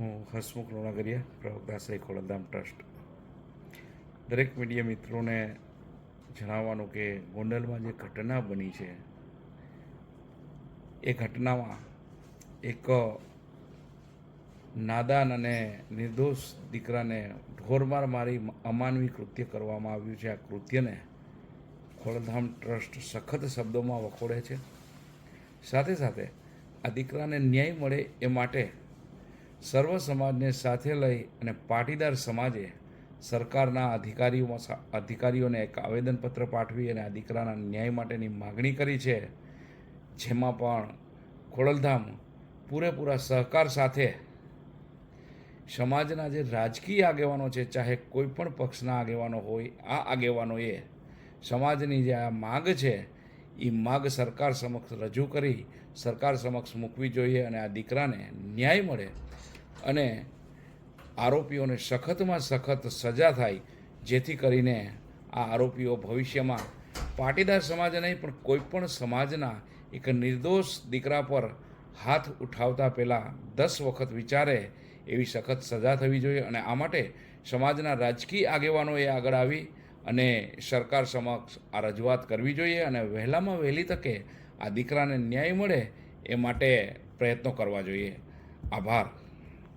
હું હસમુખ લોણાગરિયા પ્રવક્તા શ્રી ખોડલધામ ટ્રસ્ટ. દરેક મીડિયા મિત્રોને જણાવવાનું કે ગોંડલમાં જે ઘટના બની છે, એ ઘટનામાં એક નાદાન અને નિર્દોષ દીકરાને ઢોરમાર મારી અમાનવી કૃત્ય કરવામાં આવ્યું છે. આ કૃત્યને ખોડલધામ ટ્રસ્ટ સખત શબ્દોમાં વખોડે છે. સાથે સાથે આ દીકરાને ન્યાય મળે એ માટે સર્વ સમાજને સાથે લઈ અને પાટીદાર સમાજે સરકારના અધિકારીઓમાં અધિકારીઓને એક આવેદનપત્ર પાઠવી અને આ દીકરાના ન્યાય માટેની માગણી કરી છે. જેમાં પણ ખોડલધામ પૂરેપૂરા સહકાર સાથે સમાજના જે રાજકીય આગેવાનો છે, ચાહે કોઈ પણ પક્ષના આગેવાનો હોય, આ આગેવાનોએ સમાજની જે આ માગ છે, એ માગ સરકાર સમક્ષ રજૂ કરી, સરકાર સમક્ષ મૂકવી જોઈએ અને આ દીકરાને ન્યાય મળે. અને આરોપીઓને સખતમાં સખત સજા થાય, જેથી કરીને આ આરોપીઓ ભવિષ્યમાં પાટીદાર સમાજ નહીં, પણ કોઈપણ સમાજના એક નિર્દોષ દીકરા પર હાથ ઉઠાવતા પહેલાં દસ વખત વિચારે એવી સખત સજા થવી જોઈએ. અને આ માટે સમાજના રાજકીય આગેવાનોએ આગળ આવી અને સરકાર સમક્ષ આ રજૂઆત કરવી જોઈએ અને વહેલામાં વહેલી તકે આ દીકરાને ન્યાય મળે એ માટે પ્રયત્નો કરવા જોઈએ. આભાર.